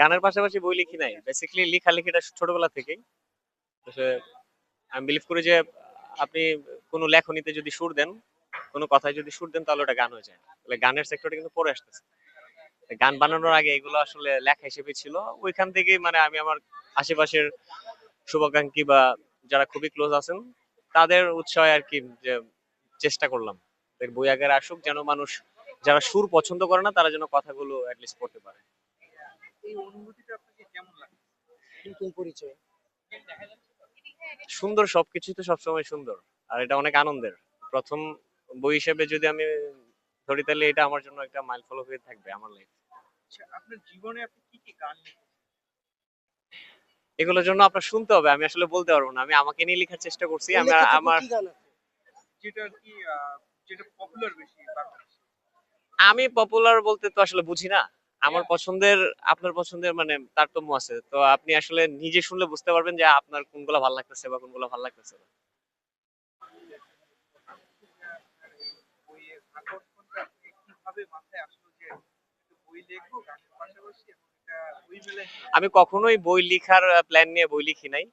গানের পাশাপাশি বই লিখি নাই। বেসিক্যালি লেখালেখিটা ছোটবেলা থেকেই। আমি বিলিভ করি যে আপনি কোনো লেখনীতে যদি সুর দেন, কোনো কথায় যদি সুর দেন, তাহলে ওটা গান হয়ে যায়। তাহলে গানের সেক্টরটা কিন্তু পরে আসতেছে। গান বানানোর আগে এগুলো আসলে লেখা হিসেবে ছিল। ওইখান থেকেই মানে আমি আমার আশেপাশের শুভাকাঙ্ক্ষী বা যারা খুবই ক্লোজ আছেন, তাদের উৎসাহে আর কি যে চেষ্টা করলাম। বই আকারে আসুক, যেন মানুষ, যারা সুর পছন্দ করে না, তারা যেন কথাগুলো অ্যাটলিস্ট পড়তে পারে। এই অনুভূতিটা আপনাকে কেমন লাগে? নতুন পরিচয়। সুন্দর সবকিছুই তো সবসময় সুন্দর আর এটা অনেক আনন্দের। প্রথম বই হিসেবে যদি আমি ধরি তাহলে এটা আমার জন্য একটা মাইল ফলো হয়ে থাকবে আমার লাইফ আচ্ছা আপনার জীবনে আপনি কি কি গান এগুলোর জন্য আপনার শুনতে হবে আমি আসলে বলতে পারব না আমি আমাকে নিয়ে লেখার চেষ্টা করছি আমি আমার কি গান আছে? যেটা কি যেটা পপুলার বেশি আমি পপুলার বলতে তো আসলে বুঝি না। আমার পছন্দের আপনার পছন্দের মানে তারতম্য আছে। তো আপনি আসলে নিজে শুনলে বুঝতে পারবেন যে আপনার কোনগুলো ভালো লাগতেছে বা কোনগুলো ভালো লাগতেছে না। আমি কখনোই বই লেখার প্ল্যান নিয়ে বই লিখি নাই।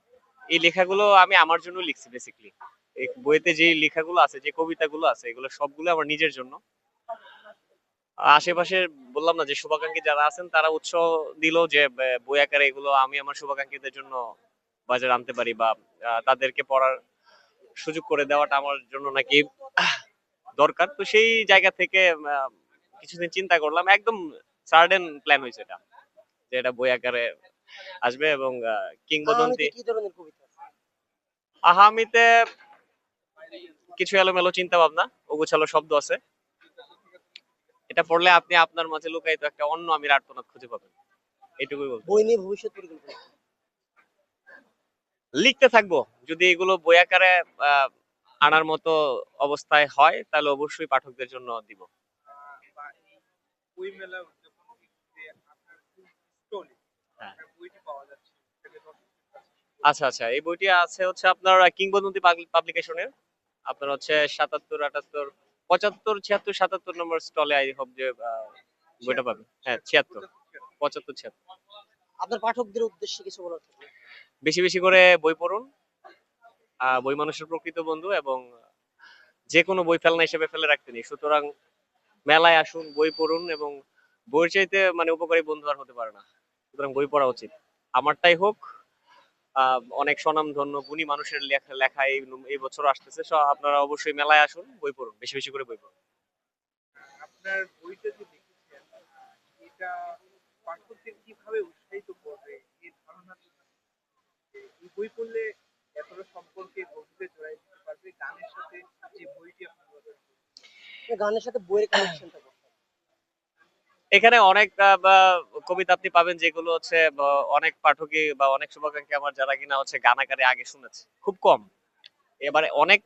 এই লেখাগুলো আমি আমার জন্য লিখছি বেসিক্যালি এই বইতে যে লেখাগুলো আছে যে কবিতাগুলো আছে এগুলো সবগুলো আমার নিজের জন্য। আশেপাশে বললাম না যে শুভাকাঙ্ক্ষী যারা আছেন তারা উৎসাহ দিল যে বই আকারে এগুলো আমি আমার শুভাকাঙ্ক্ষীদের জন্য বাজারে আনতে পারি বা তাদেরকে পড়ার সুযোগ করে দেওয়াটা আমার জন্য নাকি দরকার। তো সেই জায়গা থেকে কিছুদিন চিন্তা করলাম একদম সার্ডেন প্ল্যান হয়েছে এটা যে এটা বই আকারে আসবে এবং কিংবদন্তি আহামিতে কিছু এলোমেলো চিন্তা ভাবনা ওগুছালো শব্দ আছে। এটা পড়লে আপনি আপনার মাঝে লুকায়িত একটা অন্য আমির আর্তনাদ খুঁজে পাবেন। এইটুকুই বলব বই নিয়ে ভবিষ্যৎ পরিকল্পনা। লিখতে থাকব। যদি এগুলো বই আকারে আনার মতো অবস্থায় হয় তাহলে অবশ্যই পাঠকদের জন্য দিব। হ্যাঁ। আচ্ছা আচ্ছা এই বইটি আছে হচ্ছে আপনার কিংবদন্তি পাবলিকেশনের আপনার হচ্ছে সাতাত্তর আটাত্তর পঁচাত্তর ছিয়াত্তর সাতাত্তর নম্বর স্টলে আই হোপ যে বইটা পাবেন হ্যাঁ ছিয়াত্তর পঁচাত্তর ছিয়াত্তর। আপনার পাঠকদের উদ্দেশ্যে কিছু বলার বেশি বেশি করে বই পড়ুন। বই মানুষের প্রকৃত বন্ধু এবং যে কোনো বই ফেলনা হিসেবে ফেলে রাখতে নেই। সুতরাং মেলায় আসুন বই পড়ুন এবং বইয়ের চাইতে মানে উপকারী বন্ধু আর হতে পারে না। সুতরাং বই পড়া উচিত। আমারটাই হোক অনেক স্বনাম ধন্য গুণী মানুষের লেখা লেখা এই বছর আসতেছে। আপনারা অবশ্যই মেলায় আসুন বই পড়ুন বেশি বেশি করে বই পড়ুন। আপনার বইটা যে লিখেছেন এটা পাঠকদের কীভাবে উৎসাহিত করবে? এই ধারণা এই বই পড়লে এতটা সম্পর্কে গভীরে জড়াই দিতে পারবে। গানের সাথে যে বইটি আপনার গানের সাথে বইয়ের কানেকশনটা এখানে অনেক কবিতা আপনি পাবেন যেগুলো হচ্ছে অনেক পাঠকই বা, অনেক শুভাকাঙ্ক্ষী আমার যারা কিনা হচ্ছে গান আকারে আগে শুনেছে। খুব কম। এবারে অনেক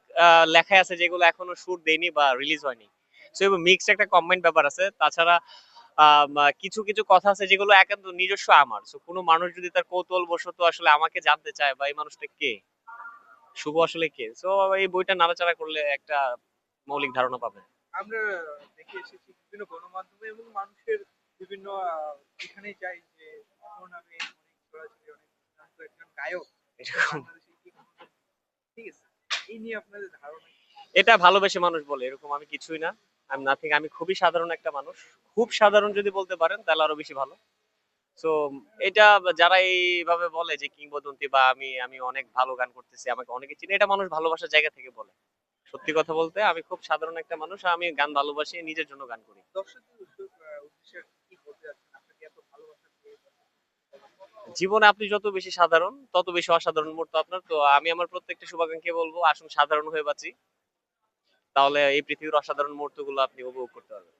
লেখাই আছে যেগুলো এখনও সুর দেয়নি বা রিলিজ হয়নি। একটা ব্যাপার আছে। তাছাড়া কিছু কিছু কথা আছে যেগুলো একান্ত নিজস্ব আমার। কোনো মানুষ যদি তার কৌতূহল বশত আসলে আমাকে জানতে চায় বা এই মানুষটা কে? শুভ আসলে কে? সো এই বইটা নাড়াচাড়া করলে একটা মৌলিক ধারণা পাবে আমরা দেখে এসেছি বিভিন্ন গণমাধ্যমে এবং মানুষের বিভিন্ন এখানে যাই যে নামে অনেক ছড়াছড়ি অনেক একজন গায়ক? ঠিক আছে? এই নিয়ে আপনাদের ধারণা এটা ভালোবেসে মানুষ বলে এরকম আমি কিছুই না। আমি নাথিং আমি খুবই সাধারণ একটা মানুষ। খুব সাধারণ যদি বলতে পারেন তাহলে আরও বেশি ভালো। তো এটা যারা এইভাবে বলে যে কিংবদন্তি বা আমি আমি অনেক ভালো গান করতেছি আমাকে অনেকে চিনে এটা মানুষ ভালোবাসার জায়গা থেকে বলে। সত্যি কথা বলতে আমি খুব সাধারণ একটা মানুষ আমি গান ভালোবাসি নিজের জন্য গান করি। জীবনে আপনি যত বেশি সাধারণ তত বেশি অসাধারণ মুহূর্ত আপনার। তো আমি আমার প্রত্যেকটা শুভাকাঙ্ক্ষী বলব আসুন সাধারণ হয়ে বাঁচি। তাহলে এই পৃথিবীর অসাধারণ মুহূর্তগুলো আপনি উপভোগ করতে পারবেন।